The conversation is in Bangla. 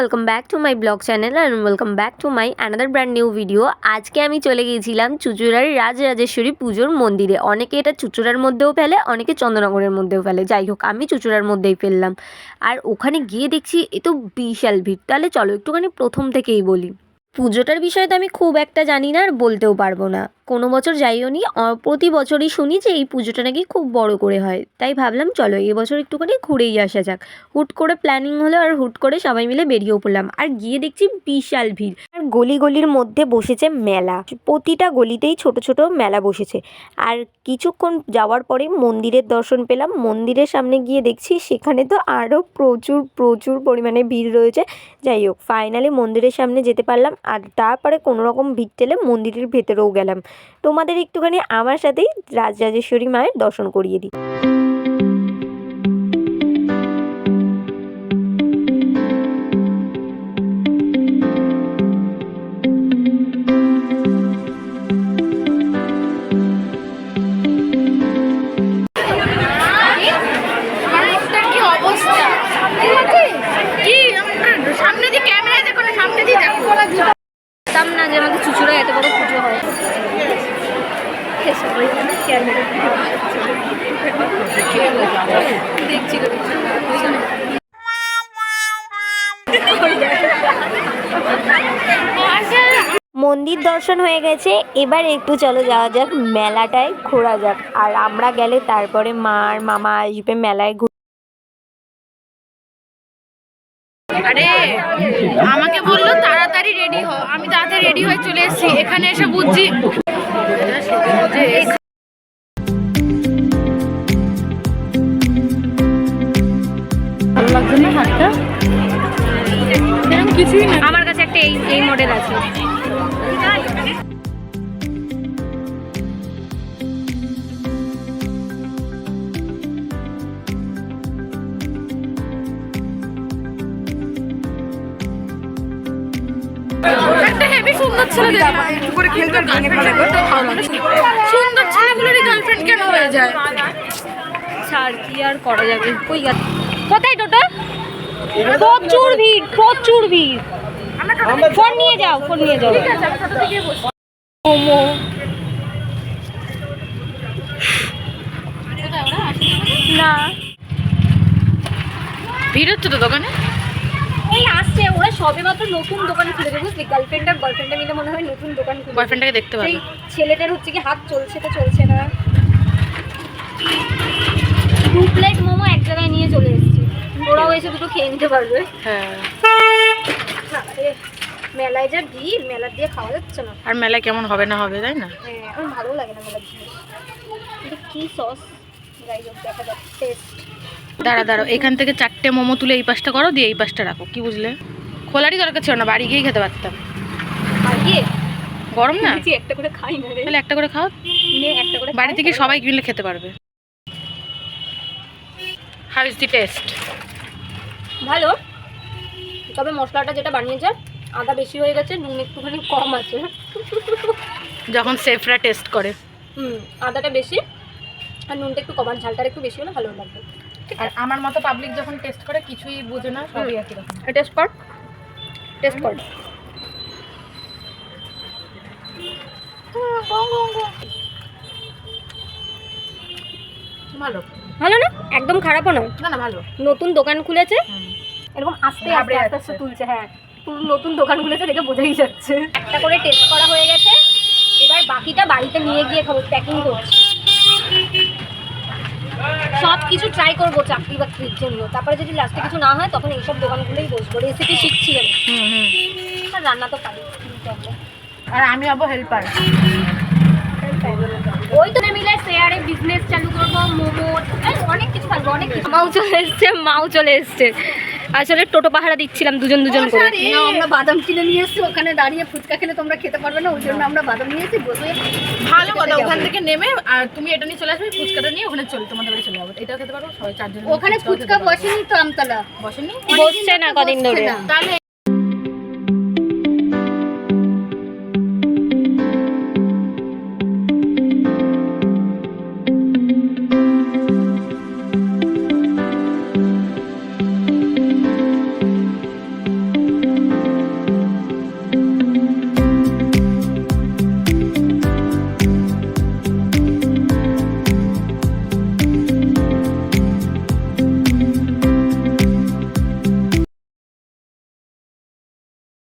Welcome back to my blog channel and welcome back to my another brand new video আজকে আমি চলে গিয়েছিলাম চুচুড়ার রাজরাজেশ্বরী পুজোর মন্দিরে। অনেকে এটা চুচুড়ার মধ্যেও ফেলে, অনেকে চন্দ্রনগরের মধ্যেও ফেলে। যাই হোক, আমি চুচুড়ার মধ্যেই ফেললাম। আর ওখানে গিয়ে দেখছি, এ তো বিশাল ভিড়। তাহলে চলো, একটুখানি প্রথম থেকেই বলি। পুজোটার বিষয়ে তো আমি খুব একটা জানি না আর বলতেও পারব না। কোনো বছর যাইও নি প্রতি বছরই শুনি যে এই পুজোটা নাকি খুব বড় করে হয়। তাই ভাবলাম, চলো এবছর একটুখানি ঘুরেই আসা যাক। হুট করে প্ল্যানিং হলো আর হুট করে সবাই মিলে বেরিয়েও পড়লাম। আর গিয়ে দেখছি বিশাল ভিড়। গলি গলির মধ্যে বসেছে মেলা। প্রতিটা গলিতেই ছোট ছোট মেলা বসেছে। আর কিছুক্ষণ যাওয়ার পরে মন্দিরের দর্শন পেলাম। মন্দিরের সামনে গিয়ে দেখছি, সেখানে তো আরও প্রচুর প্রচুর পরিমাণে ভিড় রয়েছে। যাই হোক ফাইনালি মন্দিরের সামনে যেতে পারলাম। আর তারপরে কোনো রকম ভিড় টেলে মন্দিরের ভেতরেও গেলাম। তোমাদের একটুখানি আমার সাথেই রাজরাজেশ্বরী মায়ের দর্শন করিয়ে দিই। মন্দির দর্শন হয়ে গেছে, এবার একটু চলো যাওয়া যাক, মেলাটায় ঘোরা যাক। আর আমরা গেলে তারপরে মার, মামা আসবে মেলায় আরে আমাকে বলল তাড়াতাড়ি রেডি হ আমি তাড়াতাড়ি রেডি হয়ে চলে এসেছি। এখানে এসে বুঝছি আমার কাছে একটা এই এই মডেল আছে। হেভি সুন্দর ছেলে একটু করে খেলতে ভেঙে ফেলে ভালো লাগে সুন্দর ছেলেগুলোরই গার্লফ্রেন্ড কেন হয়ে যায়? ছাড় কি আর করা যাবে? কই গেছে? কোথায় টোটো? প্রচুর ভিড় প্রচুর ভিড়। ফোন নিয়ে যাও ফোন নিয়ে যাও। মোমো না। ভিড় হচ্ছে তো দোকানে? এই আসছে। ওরা সবে মাত্র নতুন দোকান খুলেছে বুঝলি? গার্লফ্রেন্ড আর বয়ফ্রেন্ডে মিলে মনে হয় নতুন দোকান খুলেছে। বয়ফ্রেন্ডটাকে দেখতে পারবে। ছেলেটার হচ্ছে কি হাত চলছে তো চলছে না। দু প্লেট মোমো এক জায়গায় নিয়ে চলে এসেছি। ওরাও এসে দুটো খেয়ে নিতে পারবে। হ্যাঁ। মেলায় যা ভিড় মেলার দিয়ে খাওয়া যাচ্ছে না। আর মেলায় কেমন হবে না হবে তাই না? হ্যাঁ আমার ভালো লাগে না এটা কি সস যাই হোক দেখা যাক টেস্ট দাঁড়া দাঁড়াও এখান থেকে চারটে মোমো তুলে এই পাশটা করো দিয়ে এই পাশটা রাখো কি বুঝলে? খোলারই দরকার ছিল না বাড়ি গিয়েই খেতে পারতাম। গরম না? একটা করে খাই না তাহলে একটা করে খাও। একটা করে বাড়ি থেকে সবাই কিনলে খেতে পারবে। হাউ ইজ দি টেস্ট ভালো। তবে মশলাটা যেটা বানিয়েছে আদা বেশি হয়ে গেছে নুন একটুখানি কম আছে। যখন সেফরা টেস্ট করে। হুম আদাটা বেশি আর নুনটা একটু কম আর ঝালটা একটু বেশি হলে ভালো লাগবে। আর আমার মতো পাবলিক যখন টেস্ট করে কিছুই বোঝে না সবই একই রকম। টেস্ট কর। টেস্ট কর। ভালো। ভালো না? একদম খারাপও নয় না না ভালো। নতুন দোকান খুলেছে। এরকম আস্তে আস্তে আস্তে আস্তে তুলছে হ্যাঁ। নতুন দোকান খুলেছে দেখে বোঝাই যাচ্ছে। একটা করে টেস্ট করা হয়ে গেছে। এবার বাকিটা বাড়িতে নিয়ে গিয়ে খাব প্যাকিং করছি। কিছু ট্রাই করব চাকরি বাকরির জন্য। তারপরে যদি লাস্টে কিছু না হয় তখন এইসব দোকানগুলোই বসবো। রেসিপি শিখছি আমি। হুম হুম। আর রান্না তো পারি। আর আমি হব হেল্পার ওই তো মিলে শেয়ারে বিজনেস চালু করব মোমো অনেক কিছু থাকবে অনেক কিছু। মাও চলে এসছে মাও চলে এসছে। আসলে টোটো পাহারা দিচ্ছিলাম দুজন দুজন করে। না আমরা বাদাম কিনে নিয়ে এসেছি ওখানে দাঁড়িয়ে ফুচকা খেলে তোমরা খেতে পারবে না ওই জন্য আমরা বাদাম নিয়ে এসেছি বসে ভালো কথা ওখান থেকে নেমে আর তুমি এটা নিয়ে চলে আসবে ফুচকাটা নিয়ে ওখানে চলে তোমাদের বাড়ি চলে যাব। এটাও খেতে পারব সবাই চারজন ওখানে ফুচকা বসেনি তো আমতলা। বসেনি? বসছে না কদিন ধরে। বসছে না। তাহলে